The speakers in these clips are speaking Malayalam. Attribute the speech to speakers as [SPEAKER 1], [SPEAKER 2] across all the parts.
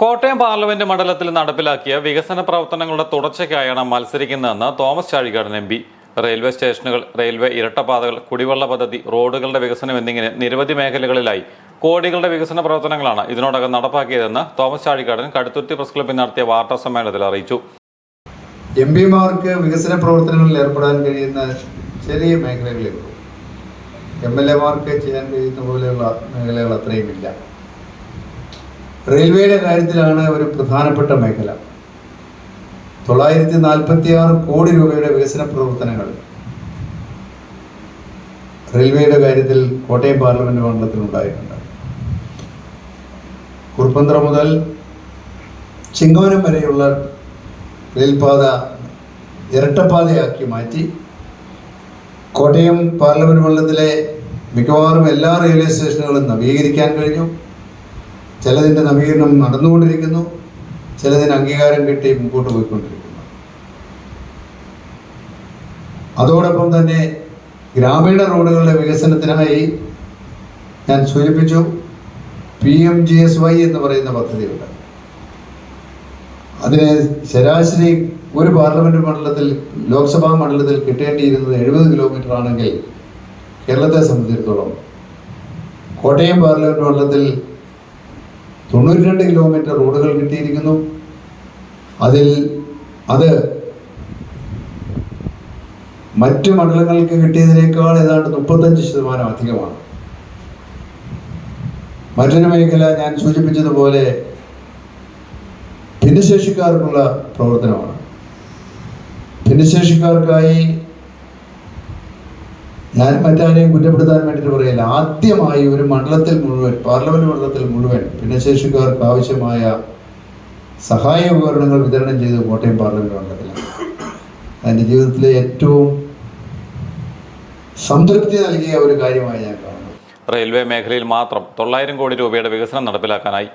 [SPEAKER 1] കോട്ടയം പാർലമെന്റ് മണ്ഡലത്തിൽ നടപ്പിലാക്കിയ വികസന പ്രവർത്തനങ്ങളുടെ തുടർച്ചയ്ക്കായാണ് മത്സരിക്കുന്നതെന്ന് Thomas Chazhikadan M P. Railway സ്റ്റേഷനുകൾ റെയിൽവേ ഇരട്ടപാതകൾ കുടിവെള്ള പദ്ധതി റോഡുകളുടെ വികസനം എന്നിങ്ങനെ നിരവധി മേഖലകളിലായി കോടികളുടെ വികസന പ്രവർത്തനങ്ങളാണ് ഇതിനോടകം നടപ്പാക്കിയതെന്ന് തോമസ് ചാഴികാടൻ കടുത്തുരുത്തി പ്രസ് ക്ലബ്ബിൽ നടത്തിയ വാർത്താ സമ്മേളനത്തിൽ അറിയിച്ചു.
[SPEAKER 2] എം പിമാർക്ക് വികസന പ്രവർത്തനങ്ങളിൽ ഏർപ്പെടാൻ കഴിയുന്ന ചെറിയ മേഖലകളേ ഉള്ളൂ എം എൽ എമാർക്ക് ചെയ്യാൻ കഴിയുന്ന പോലെയുള്ള മേഖലകൾ അത്രയും ഇല്ല റെയിൽവേയുടെ കാര്യത്തിലാണ് ഒരു പ്രധാനപ്പെട്ട മേഖല. തൊള്ളായിരത്തി നാൽപ്പത്തി ആറ് കോടി രൂപയുടെ വികസന പ്രവർത്തനങ്ങൾ. റെയിൽവേയുടെ കാര്യത്തിൽ കോട്ടയം പാർലമെന്റ് മണ്ഡലത്തിൽ ഉണ്ടായിട്ടുണ്ട്. കുറുപ്പന്ത്ര മുതൽ ചിങ്ങോനം വരെയുള്ള റെയിൽപാത ഇരട്ടപ്പാതയാക്കി മാറ്റി. കോട്ടയം പാർലമെന്റ് മണ്ഡലത്തിലെ മിക്കവാറും എല്ലാ റെയിൽവേ സ്റ്റേഷനുകളും നവീകരിക്കാൻ കഴിഞ്ഞു. ചിലതിന്റെ നവീകരണം നടന്നുകൊണ്ടിരിക്കുന്നു ചിലതിന് അംഗീകാരം കിട്ടി മുമ്പോട്ട് പോയിക്കൊണ്ടിരിക്കുന്നു. അതോടൊപ്പം തന്നെ ഗ്രാമീണ റോഡുകളുടെ വികസനത്തിനായി ഞാൻ സൂചിപ്പിച്ചു P M G S Y എന്ന് പറയുന്ന പദ്ധതിയുണ്ട്. അതിന് ശരാശരി ഒരു പാർലമെന്റ് മണ്ഡലത്തിൽ ലോക്സഭാ മണ്ഡലത്തിൽ കിട്ടേണ്ടിയിരുന്നത് എഴുപത് കിലോമീറ്റർ ആണെങ്കിൽ കേരളത്തെ സംബന്ധിച്ചിടത്തോളം കോട്ടയം പാർലമെന്റ് മണ്ഡലത്തിൽ തൊണ്ണൂറ്റി രണ്ട് കിലോമീറ്റർ റോഡുകൾ കിട്ടിയിരിക്കുന്നു. അതിൽ അത് മറ്റു മണ്ഡലങ്ങൾക്ക് കിട്ടിയതിനേക്കാൾ ഏതാണ്ട് മുപ്പത്തഞ്ച് ശതമാനം അധികമാണ്. മറ്റൊരു മേഖല ഞാൻ സൂചിപ്പിച്ചതുപോലെ ഭിന്നശേഷിക്കാർക്കുള്ള പ്രവർത്തനമാണ്. ഭിന്നശേഷിക്കാർക്കായി ഞാൻ മറ്റാരെയും കുറ്റപ്പെടുത്താൻ വേണ്ടിയിട്ട് പറയില്ല. ആദ്യമായി ഒരു മണ്ഡലത്തിൽ മുഴുവൻ പാർലമെന്റ് മണ്ഡലത്തിൽ മുഴുവൻ ഭിന്നശേഷിക്കാർക്ക് ആവശ്യമായ സഹായ ഉപകരണങ്ങൾ വിതരണം ചെയ്ത് കോട്ടയം പാർലമെന്റ് മണ്ഡലത്തിലാണ്. എന്റെ ജീവിതത്തിലെ ഏറ്റവും സംതൃപ്തി നൽകിയ ഒരു കാര്യമായി ഞാൻ കാണുന്നു.
[SPEAKER 1] റെയിൽവേ മേഖലയിൽ മാത്രം തൊള്ളായിരം കോടി രൂപയുടെ വികസനം നടപ്പിലാക്കാനായി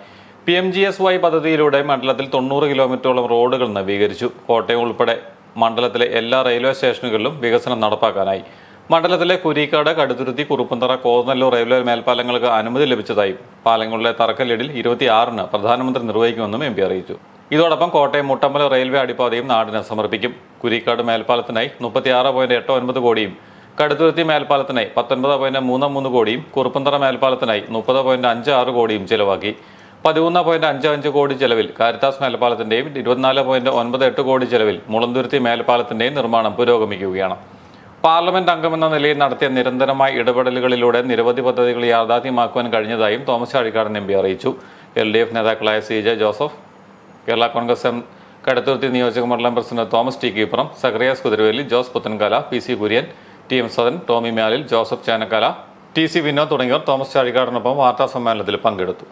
[SPEAKER 1] P M G S Y പദ്ധതിയിലൂടെ മണ്ഡലത്തിൽ തൊണ്ണൂറ് കിലോമീറ്ററോളം റോഡുകൾ നവീകരിച്ചു. കോട്ടയം ഉൾപ്പെടെ മണ്ഡലത്തിലെ എല്ലാ റെയിൽവേ സ്റ്റേഷനുകളിലും വികസനം നടപ്പാക്കാനായി മണ്ഡലത്തിലെ കുരിക്കാട് കടുത്തുരുത്തി കുറുപ്പന്തറ കോന്നല്ലൂർ റെയിൽവേ മേൽപ്പാലങ്ങൾക്ക് അനുമതി ലഭിച്ചതായും പാലങ്ങളിലെ തറക്കല്ലിടിൽ ഇരുപത്തിയാറിന് പ്രധാനമന്ത്രി നിർവഹിക്കുമെന്നും എം പി അറിയിച്ചു. ഇതോടൊപ്പം കോട്ടയം മുട്ടമ്പല റെയിൽവേ അടിപ്പാതയും നാടിന് സമർപ്പിക്കും. കുരിക്കാട് മേൽപ്പാലത്തിനായി മുപ്പത്തിയാറ് പോയിന്റ് എട്ട് ഒൻപത് കോടിയും കടുത്തുരുത്തി മേൽപ്പാലത്തിനായി പത്തൊൻപത് പോയിന്റ് മൂന്ന് മൂന്ന് കോടിയും കുറുപ്പന്തറ മേൽപ്പാലത്തിനായി മുപ്പത് പോയിന്റ് അഞ്ച് ആറ് കോടിയും ചെലവാക്കി. പതിമൂന്ന് പോയിന്റ് അഞ്ച് അഞ്ച് കോടി ചെലവിൽ കാരിത്താസ് മേൽപ്പാലത്തിന്റെയും ഇരുപത്തിനാല് പോയിന്റ് ഒൻപത് എട്ട് കോടി ചെലവിൽ മുളന്തുരുത്തി മേൽപ്പാലത്തിന്റെയും നിർമ്മാണം പുരോഗമിക്കുകയാണ്. പാർലമെന്റ് അംഗമെന്ന നിലയിൽ നടത്തിയ നിരന്തരമായ ഇടപെടലുകളിലൂടെ നിരവധി പദ്ധതികൾ യാഥാർത്ഥ്യമാക്കുവാൻ കഴിഞ്ഞതായും തോമസ് ചാഴിക്കാടൻ എം അറിയിച്ചു. എൽ ഡി എഫ് നേതാക്കളായ C J Joseph Kerala Congress M Kaduthuruthy നിയോജക മണ്ഡലം president Thomas T Keeppuram Sakariyas Kuthiraveli Jose Puthenkala P C Kurian T M Sadan Tommy Myalil Joseph Chanakkala T C Vinod തുടങ്ങിയവർ തോമസ് ചാഴിക്കാടനൊപ്പം വാർത്താ സമ്മേളനത്തിൽ പങ്കെടുത്തു.